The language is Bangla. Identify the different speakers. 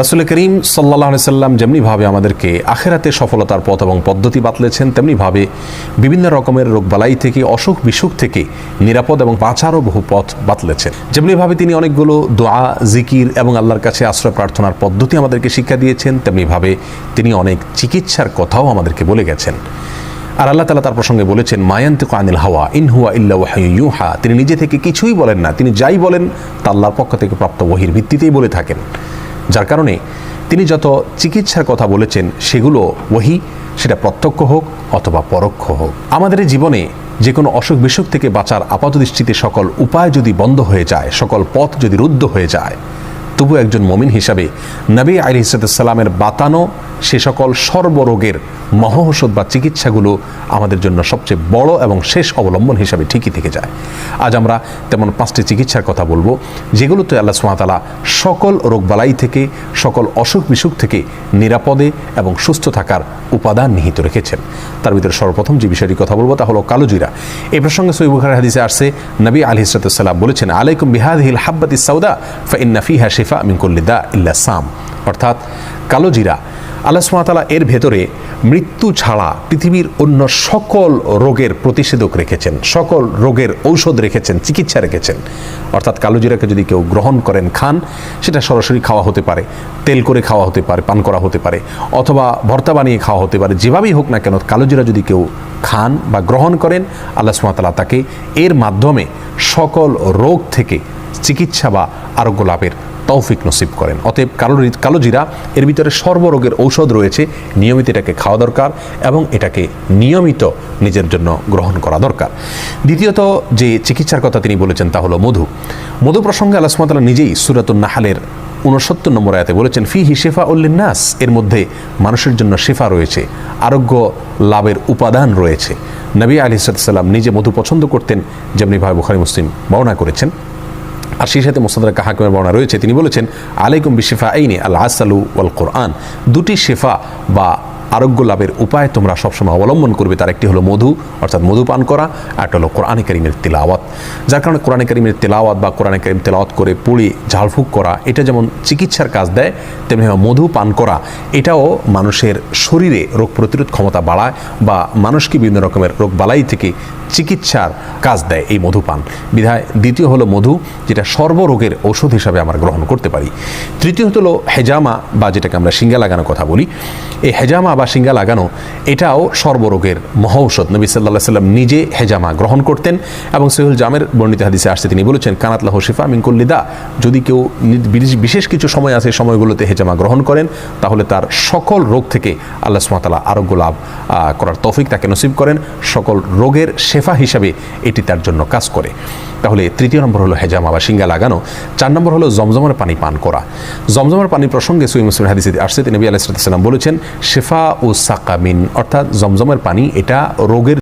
Speaker 1: রাসুল করিম সাল্লাহ সাল্লাম যেমনিভাবে আমাদেরকে আখেরাতে সফলতার পথ এবং পদ্ধতি বাতলেছেন, তেমনিভাবে বিভিন্ন রকমের রোগবালাই থেকে, অসুখ বিসুখ থেকে নিরাপদ এবং বাঁচারও বহু পথ বাতলেছেন। যেমনিভাবে তিনি অনেকগুলো দোয়া, জিকির এবং আল্লাহর কাছে আশ্রয় প্রার্থনার পদ্ধতি আমাদেরকে শিক্ষা দিয়েছেন, তেমনিভাবে তিনি অনেক চিকিৎসার কথাও আমাদেরকে বলে গেছেন। আর আল্লাহ তালা তার প্রসঙ্গে বলেছেন মায়ান্তিক আনিল হাওয়া, ইন হুয়া ইল্লা ইউহা। তিনি নিজে থেকে কিছুই বলেন না, তিনি যাই বলেন, তা আল্লাহর পক্ষ থেকে প্রাপ্ত ওহির ভিত্তিতেই বলে থাকেন। যার কারণে তিনি যত চিকিৎসার কথা বলেছেন, সেগুলো ওহি, সেটা প্রত্যক্ষ হোক অথবা পরোক্ষ হোক। আমাদের জীবনে যে কোনো অসুখ বিসুখ থেকে বাঁচার আপাতদৃষ্টিতে সকল উপায় যদি বন্ধ হয়ে যায়, সকল পথ যদি রুদ্ধ হয়ে যায় তবু একজন মমিন হিসাবে নবী আলী বাতানো সে সকল সর্বরোগের মহৌষধ বা চিকিৎসাগুলো আমাদের জন্য সবচেয়ে বড় এবং শেষ অবলম্বন হিসাবে ঠিকই থেকে যায়। আজ আমরা তেমন পাঁচটি চিকিৎসার কথা বলব, যেগুলোতে আল্লাহ সুমাতালা সকল রোগবালাই থেকে, সকল অসুখ বিসুখ থেকে নিরাপদে এবং সুস্থ থাকার উপাদান নিহিত রেখেছেন। তার ভিতরে সর্বপ্রথম যে বিষয়টি কথা বলব তা হলো কালোজিরা। এ প্রসঙ্গে সই বুখার হাদিসে আসছে, নবী আলী ইসরাতাম বলেছেন, আলাইকুম বিহাদিল হাব্বাতি সৌদা ফাইন্না ফিহা শিফা মিনকুল্লিদা ইল্লা সাম। অর্থাৎ কালোজিরা আল্লাহ সুমাতালা এর ভেতরে মৃত্যু ছাড়া পৃথিবীর অন্য সকল রোগের প্রতিষেধক রেখেছেন, সকল রোগের ঔষধ রেখেছেন, চিকিৎসা রেখেছেন। অর্থাৎ কালোজিরাকে যদি কেউ গ্রহণ করেন, খান, সেটা সরাসরি খাওয়া হতে পারে, তেল করে খাওয়া হতে পারে, পান করা হতে পারে, অথবা ভর্তা বানিয়ে খাওয়া হতে পারে, যেভাবেই হোক না কেন কালোজিরা যদি কেউ খান বা গ্রহণ করেন, আল্লাহ সুমাতালা তাকে এর মাধ্যমে সকল রোগ থেকে চিকিৎসা বা আরোগ্য লাভের তৌফিক নসিব করেন। অতএব কালো কালোজিরা এর ভিতরে সর্বরোগের ঔষধ রয়েছে, নিয়মিত এটাকে খাওয়া দরকার এবং এটাকে নিয়মিত নিজের জন্য গ্রহণ করা দরকার। দ্বিতীয়ত যে চিকিৎসার কথা তিনি বলেছেন তা হলো মধু। মধু প্রসঙ্গে আল্লাহ নিজেই সুরাতুল নাহালের উনসত্তর নম্বর আয়াতে বলেছেন ফি হি শেফা উল্লিনাস এর মধ্যে মানুষের জন্য শেফা রয়েছে, আরোগ্য লাভের উপাদান রয়েছে। নবী আলি সাল্লাম নিজে মধু পছন্দ করতেন, যেমনিভাবে বুখারি, মুসলিম বর্ণনা করেছেন। আর সেই সাথে মোসাদার কাহাকিমের বর্ণনা রয়েছে। তিনি বলেছেন, আলাইকুম বিশেফা আইনি আল আসালু ওয়াল কোরআন দুটি শেফা বা আরোগ্য লাভের উপায় তোমরা সবসময় অবলম্বন করবে। তার একটি হলো মধু, অর্থাৎ মধু পান করা একটা হলো কোরআনে করিমের তেলাওয়াত। যার কারণে কোরআনে করিমের তেলাওয়াত বা কোরআনে করিম তেলাওয়াত করে পড়ে ঝাড়ফুঁক করা, এটা যেমন চিকিৎসার কাজ দেয়, তেমনি মধু পান করা। এটাও মানুষের শরীরে রোগ প্রতিরোধ ক্ষমতা বাড়ায় বা মানুষকে বিভিন্ন রকমের রোগ বালাই থেকে চিকিৎসার কাজ দেয় এই মধুপান বিধায় দ্বিতীয় হলো মধু, যেটা সর্বরোগের ওষুধ হিসাবে আমরা গ্রহণ করতে পারি। তৃতীয় হলো হেজামা, বা যেটাকে আমরা শিঙ্গা লাগানোর কথা বলি। এই হেজামা বা শিঙ্গা লাগানো, এটাও সর্বরোগের মহৌষধ। নবী সাল্লাহ সাল্লাম নিজে হেজামা গ্রহণ করতেন এবং সৈহুল জামের বর্ণিত হাদিসে আসছে, তিনি বলেছেন কানাতলা হশিফা মিঙ্কুল্লিদা যদি কেউ বিশেষ কিছু সময় আছে, সময়গুলোতে হেজামা গ্রহণ করেন, তাহলে তার সকল রোগ থেকে আল্লাহ সুমাতালা আরোগ্য লাভ করার তৌফিক তাকে নসিব করেন। সকল রোগের শেফা হিসাবে এটি তার জন্য কাজ করে। তাহলে তৃতীয় নম্বর হলো হেজামা বা সিঙ্গা লাগানো। চার নম্বর হলো জমজমের পানি পান করা। জমজমের পানি প্রসঙ্গে সুই মুসলিম হাদিসে আসছে নবী আলাইসালাম বলেছেন, শেফা ও সাকামিন অর্থাৎ জমজমের পানি এটা রোগের